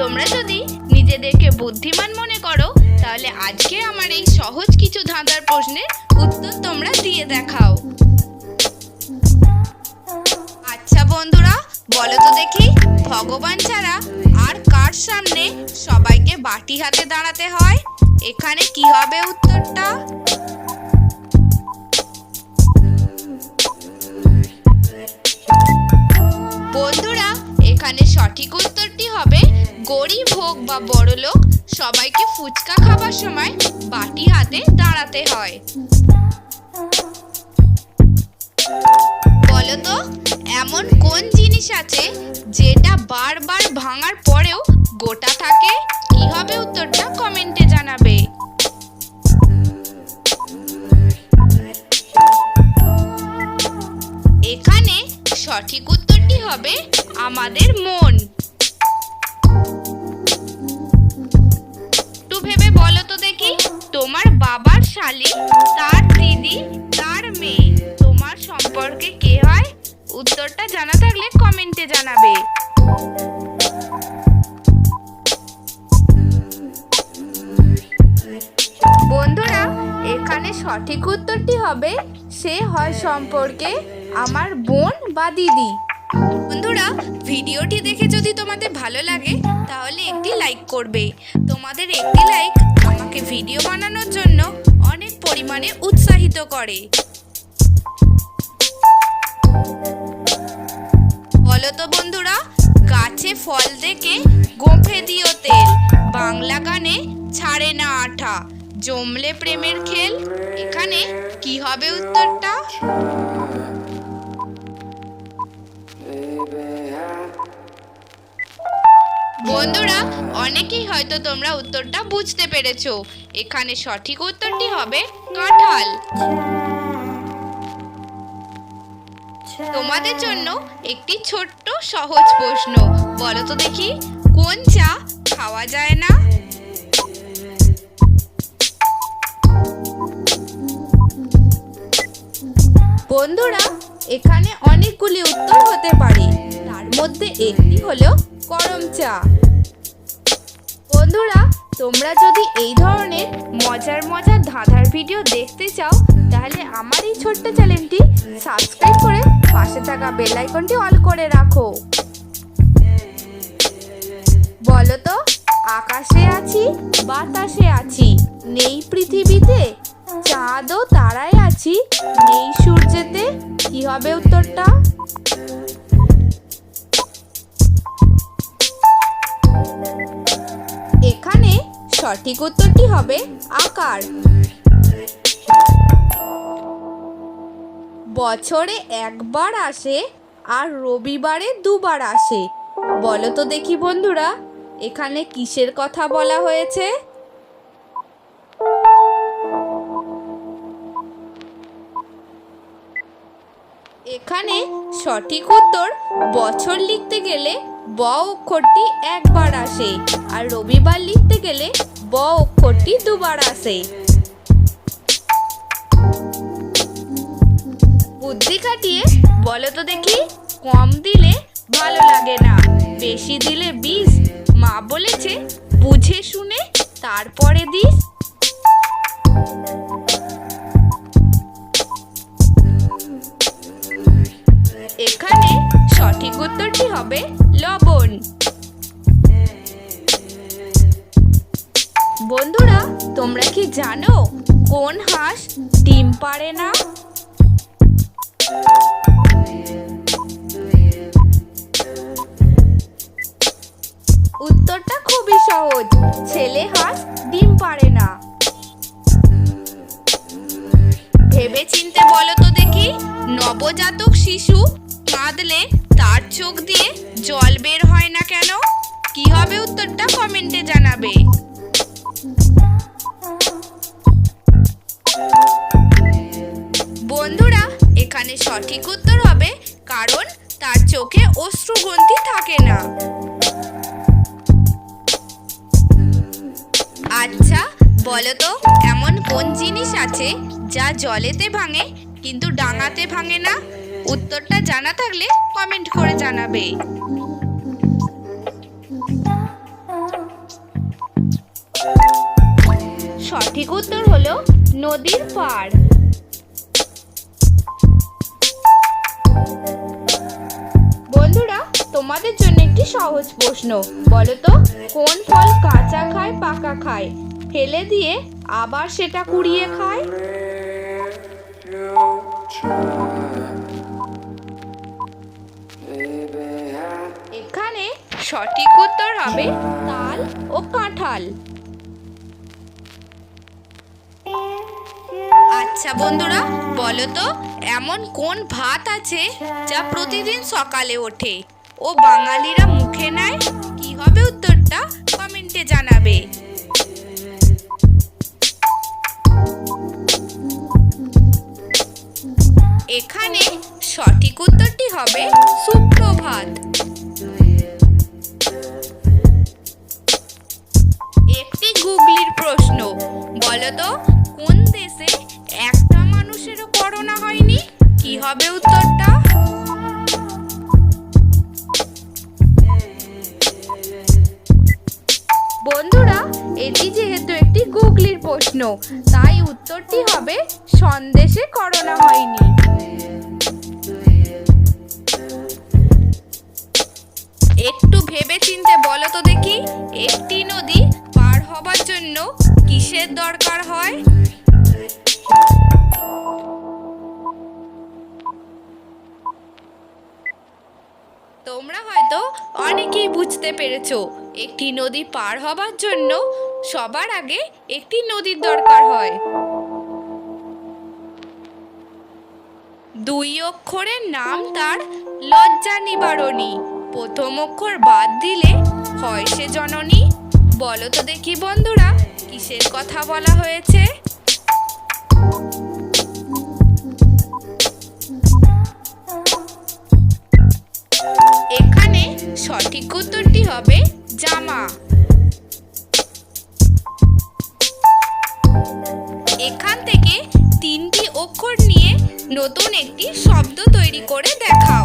তোমরা যদি নিজেদেরকে বুদ্ধিমান মনে করো, তাহলে আজকে আমার এই সহজ কিছু ধাঁধার প্রশ্নের উত্তর তোমরা দিয়ে দেখাও। আচ্ছা বন্ধুরা, বলো তো দেখি, ভগবান ছাড়া আর কার সামনে সবাইকে বাটি হাতে দাঁড়াতে হয়? এখানে কি হবে উত্তরটা? বন্ধুরা এখানে সঠিক উত্তরটি হবে গরিব হোক বা বড় লোক, সবাইকে ফুচকা খাবার সময় বাটি হাতে দাঁড়াতে হয়। বলো তো এমন কোন জিনিস আছে যেটা বারবার ভাঙার পরেও গোটা থাকে? কি হবে উত্তরটা কমেন্টে জানাবে। এখানে সঠিক উত্তরটি হবে? আমাদের মন। একটু ভেবে বলো তো দেখি, তোমার বাবার শালি, তার দিদি, তার মেয়ে, তোমার সম্পর্কে কে হয়? উত্তরটা জানা থাকলে কমেন্টে জানাবে। বন্ধুরা, এখানে সঠিক উত্তরটি হবে, সে হয় সম্পর্কে আমার বোন বা দিদি। বন্ধুরা, ভিডিওটি দেখে যদি তোমাদের ভালো লাগে, তাহলে একটি লাইক করবে। তোমাদের একটি লাইক আমাকে ভিডিও বানানোর জন্য অনেক পরিমাণে উৎসাহিত করে। বলো তো বন্ধুরা, গাছে ফল দেখে গোফে দিও তেল। বাংলা গানে ছাড়ে না আঠা। জমলে প্রেমের খেল। এখানে কি হবে উত্তরটা? অনেকেই হয়তো তোমরা উত্তরটা বুঝতে পেরেছ। এখানে সঠিক উত্তরটি হবে কাঁঠাল। তোমাদের জন্য একটি ছোট্ট সহজ প্রশ্ন। বলো তো দেখি, কোন চা খাওয়া যায় না? বন্ধুরা, এখানে অনেকগুলি উত্তর হতে পারে। তার মধ্যে একটি হলো গরম চা। বন্ধুরা, তোমরা যদি এই ধরনের মজার মজার ধাঁধার ভিডিও দেখতে চাও, তাহলে আমার এই ছোট্ট চ্যানেলটি সাবস্ক্রাইব করে পাশে থাকা বেল আইকনটি অল করে রাখো। বলো তো, আকাশে আছি, বাতাসে আছি, নেই পৃথিবীতে? চাঁদ ও তারায় আছি, নেই সূর্যেতে? কি হবে উত্তরটা? সঠিক উত্তরটি হবে আকার। বছরে একবার আসে আর রবিবারে দুবার আসে। বলো তো দেখি বন্ধুরা, এখানে কিসের কথা বলা হয়েছে? এখানে সঠিক উত্তর, বছর লিখতে গেলে ব অক্ষরটি একবার আসে আর রবিবার লিখতে গেলে ব অক্ষরটি দুবার আসে। বুদ্ধি খাটিয়ে বলো তো দেখি, কম দিলে ভালো লাগে না, বেশি দিলে বিষ মা বলেছে, বুঝে শুনে তারপরে দিস। বন্ধুরা তোমরা কি জানো কোন হাঁস ডিম পারে না? উত্তরটা খুবই সহজ, ছেলে হাঁস ডিম পারে না। ভেবে চিনতে বলো তো দেখি, নবজাতক শিশু কাঁদলে তার চোখ দিয়ে জল বের হয় না কেন? কি হবে উত্তরটা কমেন্টে জানাবে। সঠিক উত্তর হবে কারণ তার চোখে অশ্রুগ্রন্থি থাকে না। আচ্ছা বলতো, এমন কোন জিনিস আছে যা জলেতে ভাঙে কিন্তু ডাঙাতে ভাঙে না? উত্তরটা জানা থাকলে কমেন্ট করে জানাবে। সঠিক উত্তর হলো নদীর পাড়। তোমাদের জন্য একটি সহজ প্রশ্ন। বলো তো কোন ফল কাঁচা খায়, পাকা খায়? ফেলে দিয়ে আবার সেটা কুড়িয়ে খায়? এখানে সঠিক উত্তর হবে তাল ও কাঁঠাল। আচ্ছা বন্ধুরা বলো তো এমন কোন ভাত আছে যা প্রতিদিন সকালে ওঠে? ও বাঙালিরা মুখে নেয় কি হবে উত্তরটা কমেন্টে জানাবে। এখানে সঠিক উত্তরটি হবে সুপ্রভাত। একটি প্রশ্ন। তাই উত্তরটি হবে, সন্দেশে করোনা হয়নি। একটু ভেবে চিনতে বলো তো দেখি, একটি নদী পার হবার জন্য কিসের দরকার হয়? তোমরা হয়তো অনেকেই বুঝতে পেরেছ, একটি নদী পার হবার জন্য সবার আগে একটি নদীর দরকার হয়। দুই অক্ষরের নাম তার লজ্জা নিবারণী। প্রথম অক্ষর বাদ দিলে হয় সে জননী। বলো তো দেখি বন্ধুরা, কিসের কথা বলা হয়েছে? সঠিক উত্তরটি হবে? জামা। এখান থেকে তিনটি অক্ষর নিয়ে নতুন একটি শব্দ তৈরি করে দেখাও।